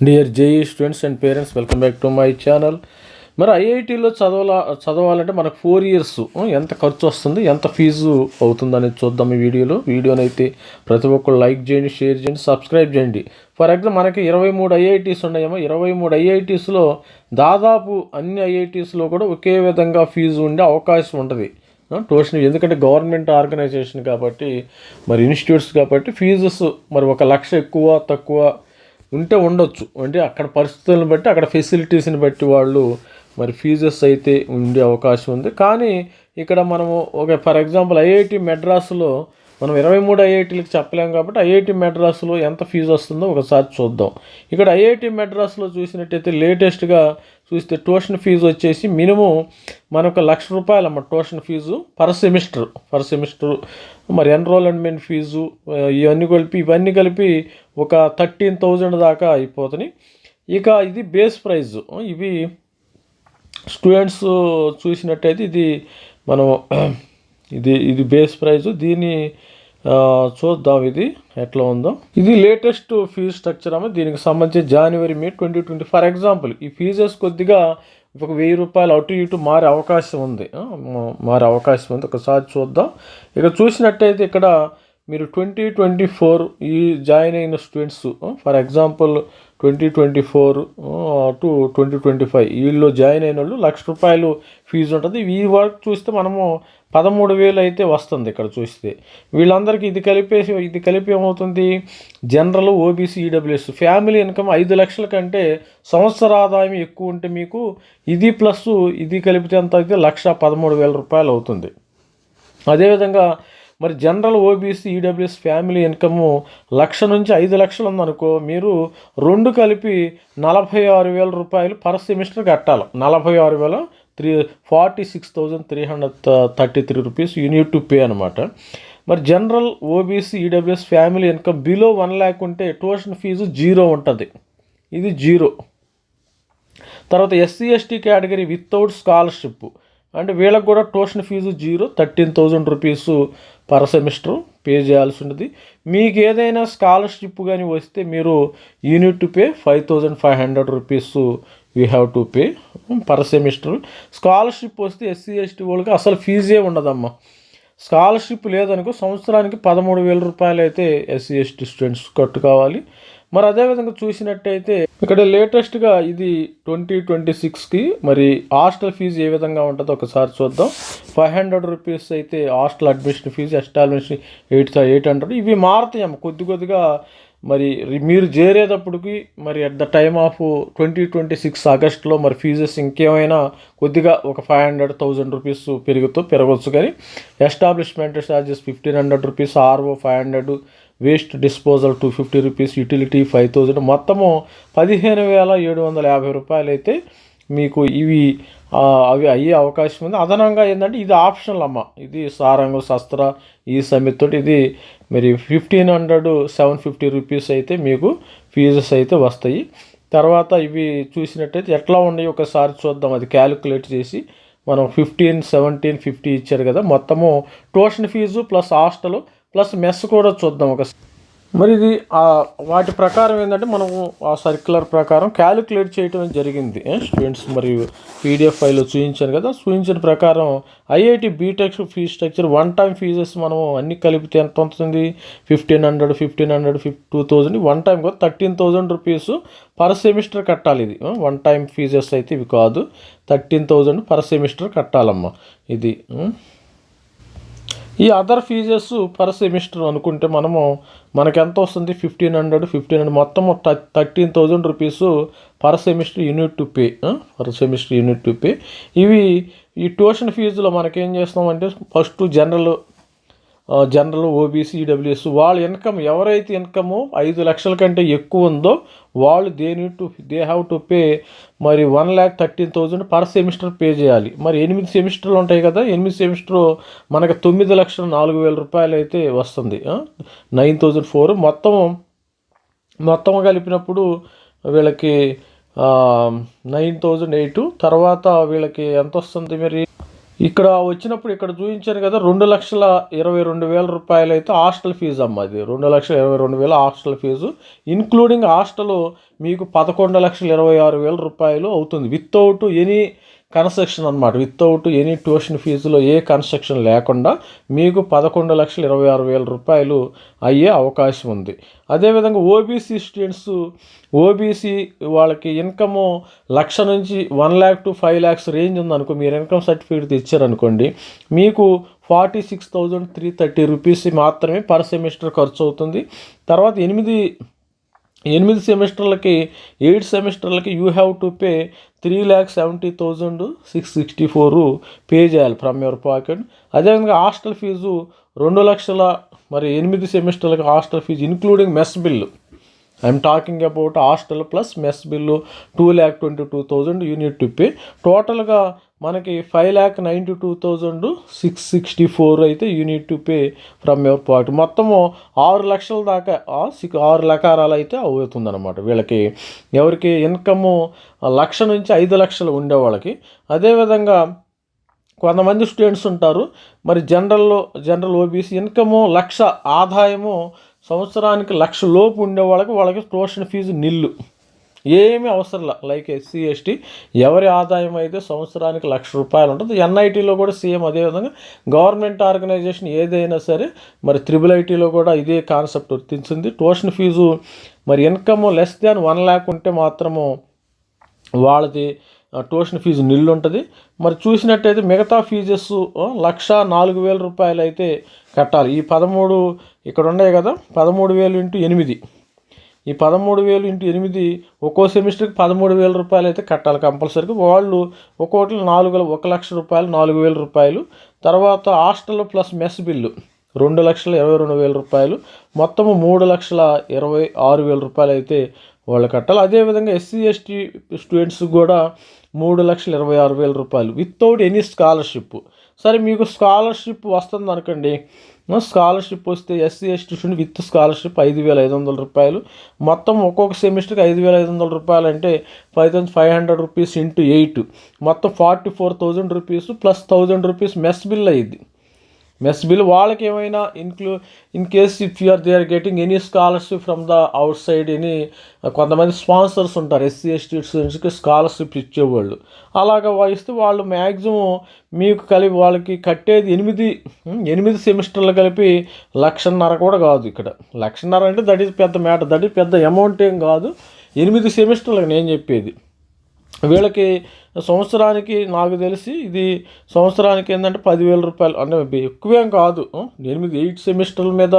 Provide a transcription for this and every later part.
Dear JEE students and parents welcome back to my channel మరి ఐఐటీలో చదవాల చదవాలంటే మనకు ఫోర్ ఇయర్స్ ఎంత ఖర్చు వస్తుంది ఎంత ఫీజు అవుతుంది అనేది చూద్దాం ఈ వీడియోలో. వీడియోని అయితే ప్రతి ఒక్కరు లైక్ చేయండి షేర్ చేయండి సబ్స్క్రైబ్ చేయండి. ఫర్ ఎగ్జాంపుల్ మనకి ఇరవై మూడు ఐఐటీస్ ఉన్నాయేమో. ఇరవై మూడు ఐఐటీస్లో దాదాపు అన్ని ఐఐటీస్లో కూడా ఒకే విధంగా ఫీజు ఉండే అవకాశం ఉంటుంది. ట్యూషన్ ఎందుకంటే గవర్నమెంట్ ఆర్గనైజేషన్ కాబట్టి మరి ఇన్స్టిట్యూట్స్ కాబట్టి ఫీజెస్ మరి ఒక లక్ష ఎక్కువ తక్కువ ఉంటే ఉండొచ్చు. అంటే అక్కడ పరిస్థితులను బట్టి అక్కడ ఫెసిలిటీస్ని బట్టి వాళ్ళు మరి ఫీజెస్ అయితే ఉండే అవకాశం ఉంది. కానీ ఇక్కడ మనము ఒక ఫర్ ఎగ్జాంపుల్ ఐఐటి మెడ్రాస్లో మనం ఇరవై మూడు ఐఐటీలకు చెప్పలేము కాబట్టి ఐఐటి మెడ్రాస్లో ఎంత ఫీజు వస్తుందో ఒకసారి చూద్దాం. ఇక్కడ ఐఐటి మెడ్రాస్లో చూసినట్టయితే లేటెస్ట్గా చూస్తే ట్యూషన్ ఫీజు వచ్చేసి మినిమం మనకు లక్ష రూపాయలు అమ్మ tuition fee per semester. Per semester మరి ఎన్రోల్మెంట్ ఫీజు ఇవన్నీ కలిపి ఇవన్నీ కలిపి ఒక థర్టీన్ థౌజండ్ దాకా అయిపోతున్నాయి ఇక ఇది బేస్ ప్రైజ్. ఇవి స్టూడెంట్స్ చూసినట్టయితే ఇది మనం ఇది ఇది బేస్ ప్రైజ్. దీన్ని చూద్దాం ఇది ఎట్లా ఉందో. ఇది లేటెస్ట్ ఫీజ్ స్ట్రక్చర్ అమ్మ. దీనికి సంబంధించి జనవరి May twenty twenty for example ఈ ఫీజెస్ కొద్దిగా ఒక వెయ్యి రూపాయలు అటు ఇటు మారే అవకాశం ఉంది. మారే అవకాశం ఉంది. ఒకసారి చూద్దాం. ఇక చూసినట్టయితే ఇక్కడ మీరు ట్వంటీ ట్వంటీ ఫోర్ ఈ జాయిన్ అయిన students for example twenty twenty four to twenty twenty five వీళ్ళు జాయిన్ అయిన వాళ్ళు లక్ష రూపాయలు ఫీజు ఉంటుంది. ఈ వర్క్ చూస్తే మనము పదమూడు వేలు అయితే వస్తుంది ఇక్కడ చూస్తే. వీళ్ళందరికీ ఇది కలిపేసి ఇది కలిపి ఏమవుతుంది? General OBC EWS. Family income ఐదు లక్షల కంటే సంవత్సర ఆదాయం ఎక్కువ ఉంటే మీకు ఇది ప్లస్ ఇది కలిపితే ఎంత అయితే లక్ష పదమూడు వేల రూపాయలు అవుతుంది. అదేవిధంగా మరి general OBC EWS family income లక్ష నుంచి ఐదు లక్షలు ఉందనుకో మీరు రెండు కలిపి నలభై ఆరు వేల రూపాయలు పర్ సెమిస్టర్ కట్టాలి. నలభై ఆరు వేల three forty six thousand three hundred thirty three rupees you need to pay అనమాట మరి general OBC EWS family income below one lakh ఉంటే ట్యూషన్ ఫీజు జీరో ఉంటుంది. ఇది జీరో. తర్వాత SC ST category without scholarship. అంటే వీళ్ళకి కూడా tuition fee zero thirteen thousand rupees per semester pay చేయాల్సి ఉంటుంది. మీకు ఏదైనా స్కాలర్షిప్ కానీ వస్తే మీరు you need to pay five thousand five hundred rupees you have to pay per semester scholarship వస్తే ఎస్సీ ఎస్టీ వాళ్ళకి అసలు ఫీజే ఉండదమ్మా. స్కాలర్షిప్ లేదనుకో సంవత్సరానికి పదమూడు వేల రూపాయలు అయితే ఎస్సీ ఎస్టీ స్టూడెంట్స్ కట్టుకోవాలి. మరి అదేవిధంగా చూసినట్టయితే ఇక్కడ లేటెస్ట్గా ఇది ట్వంటీ ట్వంటీ సిక్స్కి మరి హాస్టల్ ఫీజు ఏ విధంగా ఉంటుందో ఒకసారి చూద్దాం. ఫైవ్ హండ్రెడ్ రూపీస్ అయితే hostel admission fee establish eight eight hundred ఇవి మారుతాయమ్మ కొద్ది కొద్దిగా మరి మీరు చేరేటప్పటికి మరి at the time of twenty twenty six ఆగస్ట్లో మరి ఫీజెస్ ఇంకేమైనా కొద్దిగా ఒక ఫైవ్ హండ్రెడ్ థౌజండ్ రూపీస్ పెరుగుతూ పెరగవచ్చు కానీ establishment charges fifteen hundred rupees RO five hundred waste disposal two fifty rupees utility five thousand మొత్తము పదిహేను వేల ఏడు వందల యాభై రూపాయలు అయితే మీకు ఇవి అవి అయ్యే అవకాశం ఉంది. అదనంగా ఏంటంటే ఇది ఆప్షనల్ అమ్మ. ఇది సారంగ శస్త్ర ఈ సమితి ఇది మరి fifteen hundred seven fifty rupees అయితే మీకు ఫీజెస్ అయితే వస్తాయి. తర్వాత ఇవి చూసినట్టయితే ఎట్లా ఉన్నాయి ఒకసారి చూద్దాం. అది క్యాలిక్యులేట్ చేసి మనం ఫిఫ్టీన్ సెవెంటీన్ ఫిఫ్టీ ఇచ్చారు కదా. మొత్తము tuition fee plus hostel plus mess కూడా చూద్దాం ఒక మరి ఇది వాటి ప్రకారం ఏంటంటే మనము ఆ సర్క్యులర్ ప్రకారం క్యాలిక్యులేట్ చేయటం జరిగింది. స్టూడెంట్స్ మరియు పీడిఎఫ్ ఫైల్లో చూపించాను కదా చూపించిన ప్రకారం IIT BTech fee structure one time fees మనము అన్ని కలిపితే ఎంత ఉంటుంది fifteen hundred fifteen hundred fif two thousand one time కూడా thirteen thousand rupees per semester కట్టాలి ఇది. వన్ టైం ఫీజెస్ అయితే ఇవి కాదు థర్టీన్ థౌజండ్ పర్ సెమిస్టర్ కట్టాలమ్మా ఇది. ఈ అదర్ ఫీజెస్ పర్ సెమిస్టర్ అనుకుంటే మనము మనకెంత ఎంత వస్తుంది? ఫిఫ్టీన్ హండ్రెడ్ ఫిఫ్టీన్ హండ్రెడ్ మొత్తం thirteen thousand rupees per semester you need to pay per semester you need to pay ఇవి ఈ ట్యూషన్ ఫీజులో మనకేం చేస్తామంటే first general general OBC EWS వాళ్ళ ఇన్కమ్ ఎవరైతే ఇన్కమ్ ఐదు లక్షల కంటే ఎక్కువ ఉందో వాళ్ళు they need to they have to pay మరి one lakh thirteen thousand per semester pay చేయాలి. మరి ఎనిమిది సెమిస్టర్లు ఉంటాయి కదా ఎనిమిది సెమిస్టర్ మనకి తొమ్మిది లక్షల నాలుగు వేల రూపాయలు అయితే వస్తుంది. నైన్ థౌజండ్ ఫోర్ మొత్తం మొత్తం కలిపినప్పుడు వీళ్ళకి నైన్ థౌజండ్ ఎయిట్ తర్వాత వీళ్ళకి ఎంత వస్తుంది మరి? ఇక్కడ వచ్చినప్పుడు ఇక్కడ చూపించాను కదా రెండు లక్షల ఇరవై రెండు వేల రూపాయలు అయితే హాస్టల్ ఫీజు అమ్మ అది. రెండు లక్షల ఇరవై రెండు వేల హాస్టల్ ఫీజు ఇన్క్లూడింగ్ హాస్టల్ మీకు పదకొండు లక్షల ఇరవై ఆరు వేల రూపాయలు అవుతుంది. వితౌట్ ఎనీ కన్స్ట్రక్షన్ అనమాట వితౌట్ ఎనీ ట్యూషన్ ఫీజులో ఏ కన్స్ట్రక్షన్ లేకుండా మీకు పదకొండు లక్షల ఇరవై ఆరు వేల రూపాయలు అయ్యే అవకాశం ఉంది. అదేవిధంగా ఓబీసీ స్టూడెంట్స్ ఓబీసీ వాళ్ళకి ఇన్కమ్ లక్ష నుంచి one lakh to five lakhs range ఉందనుకో మీరు ఇన్కమ్ సర్టిఫికేట్ ఇచ్చారనుకోండి మీకు forty six thousand three thirty rupees మాత్రమే పర్ సెమిస్టర్ ఖర్చు అవుతుంది తర్వాత ఎనిమిది ఎనిమిది సెమిస్టర్లకి eight సెమిస్టర్లకి you have to pay three lakh seventy thousand six sixty four pay చేయాలి ఫ్రమ్ యువర్ పాకెట్. అదేవిధంగా హాస్టల్ ఫీజు రెండు లక్షల మరి ఎనిమిది సెమిస్టర్లకి hostel fee including mess bill. I'm talking about hostel plus mess bill two lakh twenty two thousand you need to pay. టోటల్గా మనకి five lakh ninety two thousand six sixty four అయితే you need to pay from your part మొత్తము ఆరు లక్షల దాకా sick ఆరు లకారాలు అయితే అవుతుందన్నమాట వీళ్ళకి. ఎవరికి ఇన్కము లక్ష నుంచి ఐదు లక్షలు ఉండే వాళ్ళకి. అదేవిధంగా కొంతమంది స్టూడెంట్స్ ఉంటారు. మరి జనరల్లో జనరల్ ఓబీసీ ఇన్కము లక్ష ఆదాయము సంవత్సరానికి లక్ష లోపు ఉండే వాళ్ళకి వాళ్ళకి ట్యూషన్ ఫీజు నిల్లు. ఏమీ అవసరం లైక్ ఎస్సీ ఎస్టీ ఎవరి ఆదాయం అయితే సంవత్సరానికి లక్ష రూపాయలు ఉంటుంది. ఎన్ఐటీలో కూడా సేమ్ అదేవిధంగా గవర్నమెంట్ ఆర్గనైజేషన్ ఏదైనా సరే మరి త్రిబుల్ ఐటీలో కూడా ఇదే కాన్సెప్ట్ వర్తించింది. ట్యూషన్ ఫీజు మరి income less than one lakh ఉంటే మాత్రము వాళ్ళది ఆ, ట్యూషన్ ఫీజు నిల్లు ఉంటుంది. మరి చూసినట్టయితే మిగతా ఫీజెస్ లక్ష నాలుగు వేల రూపాయలు అయితే కట్టాలి. ఈ పదమూడు ఇక్కడ ఉన్నాయి కదా పదమూడు వేలు ఇంటూ ఎనిమిది. ఈ పదమూడు వేలు ఇంటూ ఎనిమిది ఒక్కో సెమిస్టర్కి పదమూడు వేల రూపాయలు అయితే కట్టాలి కంపల్సరీగా. వాళ్ళు ఒక్కొక్కటి నాలుగు ఒక లక్ష రూపాయలు నాలుగు వేల రూపాయలు. తర్వాత హాస్టల్ ప్లస్ మెస్ బిల్లు రెండు లక్షల ఇరవై రెండు వేల రూపాయలు. మొత్తము మూడు లక్షల ఇరవై ఆరు వేల రూపాయలు అయితే వాళ్ళు కట్టాలి. అదేవిధంగా ఎస్సీ ఎస్టీ స్టూడెంట్స్ కూడా మూడు లక్షల ఇరవై ఆరు వేల రూపాయలు వితౌట్ ఎనీ స్కాలర్షిప్. సరే మీకు స్కాలర్షిప్ వస్తుంది అనుకోండి స్కాలర్షిప్ వస్తే SC ST student with scholarship ఐదు వేల ఐదు వందల రూపాయలు. మొత్తం ఒక్కొక్క సెమిస్టర్కి ఐదు వేల ఐదు వందల రూపాయలు అంటే five thousand five hundred rupees into eight. మొత్తం forty four thousand rupees plus thousand rupees mess bill అయ్యింది మెస్ బిల్ వాళ్ళకి ఏమైనా inclu in case if you're they are getting any scholarship from the outside any కొంతమంది sponsors ఉంటారు SC ST స్టూడెంట్స్కి scholarship ఇచ్చేవాళ్ళు. అలాగా ఇస్తే వాళ్ళు మ్యాక్సిమం మీకు కలిపి వాళ్ళకి కట్టేది ఎనిమిది ఎనిమిది సెమిస్టర్లు కలిపి లక్షన్నర కూడా కాదు ఇక్కడ. లక్షన్నర అంటే దట్ ఈస్ పెద్ద మ్యాటర్ దట్ ఈస్ పెద్ద అమౌంట్ ఏం కాదు. ఎనిమిది సెమిస్టర్లకు నేను చెప్పేది. వీళ్ళకి సంవత్సరానికి నాకు తెలిసి ఇది సంవత్సరానికి ఏంటంటే పదివేల రూపాయలు. అంటే ఎక్కువేం కాదు. ఎనిమిది ఎయిట్ సెమిస్టర్ల మీద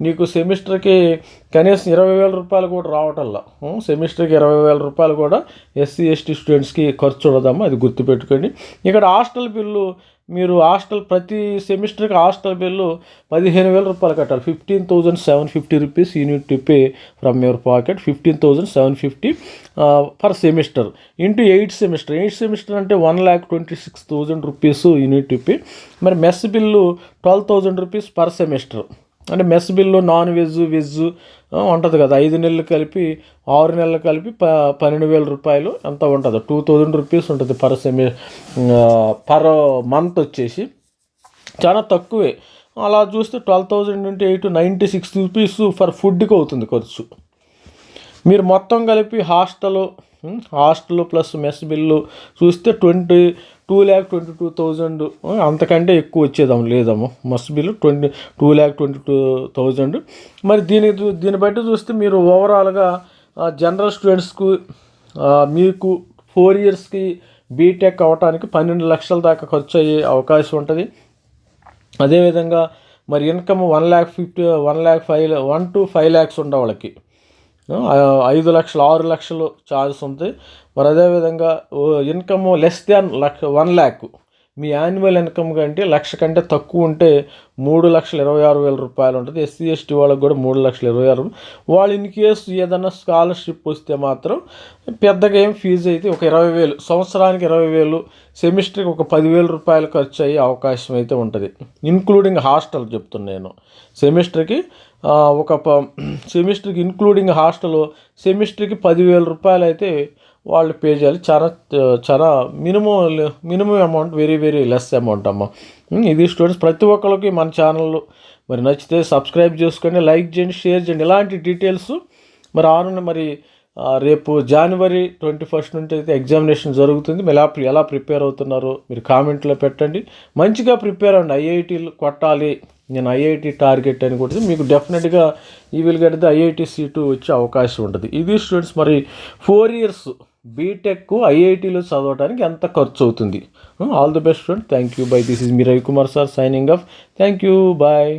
నీకు సెమిస్టర్కి కనీసం ఇరవై వేల రూపాయలు కూడా రావటంలా. సెమిస్టర్కి ఇరవై వేల రూపాయలు కూడా ఎస్సీ ఎస్టీ స్టూడెంట్స్కి ఖర్చు ఉండదమ్మా. అది గుర్తుపెట్టుకోండి. ఇక్కడ హాస్టల్ బిల్లు మీరు హాస్టల్ ప్రతి సెమిస్టర్కి హాస్టల్ బిల్లు పదిహేను వేల రూపాయలు కట్టాలి. Fifteen thousand seven fifty rupees you need to pay from your pocket fifteen thousand seven fifty per semester into eight semester eight semester అంటే one lakh twenty six thousand rupees you need to pay మరి mess bill twelve thousand rupees per semester అంటే mess bill non veg veg ఉంటుంది కదా. ఐదు నెలలు కలిపి ఆరు నెలలు కలిపి ప పన్నెండు వేల రూపాయలు ఎంత ఉంటుంది. టూ థౌజండ్ రూపీస్ ఉంటుంది పర్ సెమి పర్ మంత్ వచ్చేసి. చాలా తక్కువే. అలా చూస్తే ట్వెల్వ్ థౌజండ్ నుండి eight ninety six rupees for ఫుడ్కి అవుతుంది ఖర్చు. మీరు మొత్తం కలిపి hostel hostel plus mess bill చూస్తే twenty two lakh twenty two thousand అంతకంటే ఎక్కువ వచ్చేదాము లేదమ్మా mess bill twenty two lakh twenty two thousand మరి దీని దీన్ని బట్టి చూస్తే మీరు ఓవరాల్గా జనరల్ స్టూడెంట్స్కు మీకు ఫోర్ ఇయర్స్కి బీటెక్ అవ్వటానికి పన్నెండు లక్షల దాకా ఖర్చు అయ్యే అవకాశం ఉంటుంది. అదేవిధంగా మరి income one lakh fifty one lakh five one to five lakhs ఉండే వాళ్ళకి. ఐదు లక్షలు ఆరు లక్షలు ఛార్జెస్ ఉంది మరి అదేవిధంగా ఇన్కమ్ లెస్ దాన్ లక్ష వన్ ల్యాక్ మీ యాన్యువల్ ఇన్కమ్ కంటే లక్ష కంటే తక్కువ ఉంటే మూడు లక్షల ఇరవై ఆరు వేల రూపాయలు ఉంటుంది. ఎస్సీ ఎస్టీ వాళ్ళకి కూడా మూడు లక్షల ఇరవై ఆరు. వాళ్ళు ఇన్ కేసు ఏదైనా స్కాలర్షిప్ వస్తే మాత్రం పెద్దగా ఏం ఫీజు అయితే ఒక ఇరవై వేలు సంవత్సరానికి ఇరవై వేలు సెమిస్టర్కి ఒక పదివేల రూపాయలు ఖర్చు అయ్యే అవకాశం అయితే ఉంటుంది. ఇన్క్లూడింగ్ హాస్టల్ చెప్తున్నాను నేను. సెమిస్టర్కి ఒక ప- సెమిస్టర్కి ఇంక్లూడింగ్ హాస్టల్ సెమిస్టర్కి పదివేల రూపాయలు అయితే వాళ్ళు పే చేయాలి చాలా చాలా minimum minimum amount very very less amount అమ్మ. ఇది స్టూడెంట్స్ ప్రతి ఒక్కరికి మన ఛానల్ మరి నచ్చితే సబ్స్క్రైబ్ చేసుకోండి లైక్ చేయండి షేర్ చేయండి. ఇలాంటి డీటెయిల్స్ మరి ఆరు మరి రేపు జనవరి ట్వంటీ ఫస్ట్ నుంచి అయితే ఎగ్జామినేషన్ జరుగుతుంది. మీరు ఎలా ఎలా ప్రిపేర్ అవుతున్నారో మీరు కామెంట్లో పెట్టండి. మంచిగా ప్రిపేర్ అవ్వండి. ఐఐటీలు కొట్టాలి. నేను ఐఐటి టార్గెట్ అని కూడా మీకు డెఫినెట్గా ఈ విల్ గెట్ ఐఐటి సీటు వచ్చే అవకాశం ఉంటుంది. ఇది స్టూడెంట్స్ మరి ఫోర్ ఇయర్స్ బీటెక్ ఐఐటీలో చదవడానికి ఎంత ఖర్చు అవుతుంది all the best friend thank you bye this is me Ravikumar sir signing off thank you bye